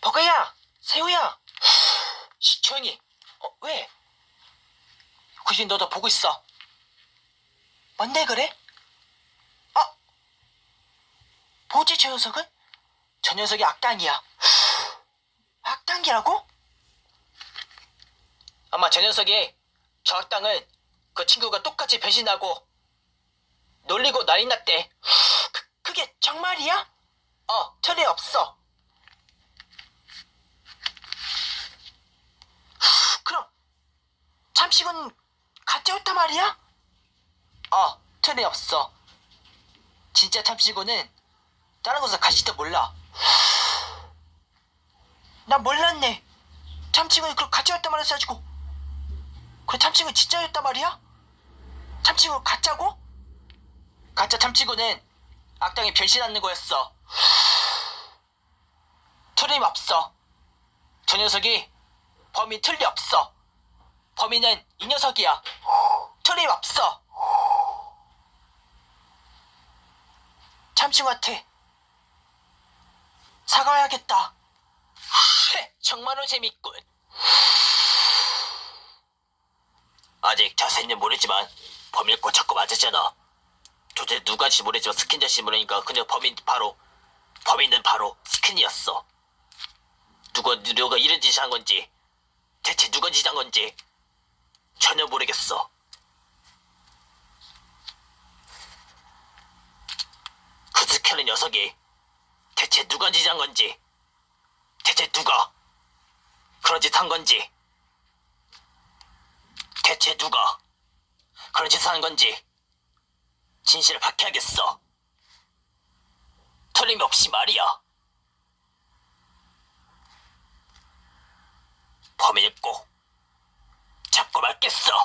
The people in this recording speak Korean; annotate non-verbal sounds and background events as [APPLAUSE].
버거야, 새우야. [SIGHS] 시, 조용히. 어, 왜? 구신 너도 보고 있어. 뭔데 그래? 아, 뭐지 저 녀석은? 저 녀석이 악당이야. [SIGHS] 악당이라고? 아마 저 녀석이 저 악당은 그 친구가 똑같이 변신하고 놀리고 난리 났대. [SIGHS] 그, 그게 정말이야? 어, 틀리 없어. 그럼 잠시군 가짜였단 말이야? 어, 틀리 없어. 진짜 참치고는 다른 곳에 갈지도 몰라. [SIGHS] 나 몰랐네. 참치고는 그 가짜였단 말을 써가지고. 그 참치고 진짜였단 말이야? 참치고 가짜고? 가짜 참치고는 악당이 변신하는 거였어. [SIGHS] 틀림없어. 저 녀석이 범인 틀림없어. 범인은 이 녀석이야. 틀림없어. 참치한테 사과해야겠다. 헤, 정말로 재밌군. 아직 자세히는 모르지만 범인을 꽂혔고 맞았잖아. 도대체 누가인지 모르지만 스킨 자신이 모르니까 그냥 범인 바로 범인은 바로 스킨이었어. 누가 누가 이런 짓을 한 건지 대체 누가 짓한 건지 전혀 모르겠어. 그 스캔의 녀석이 대체 누가 짓한 건지 대체 누가 그런 짓 한 건지 대체 누가 그런 짓을 한 건지 진실을 밝혀야겠어. 틀림없이 말이야. 범인을 꼭 So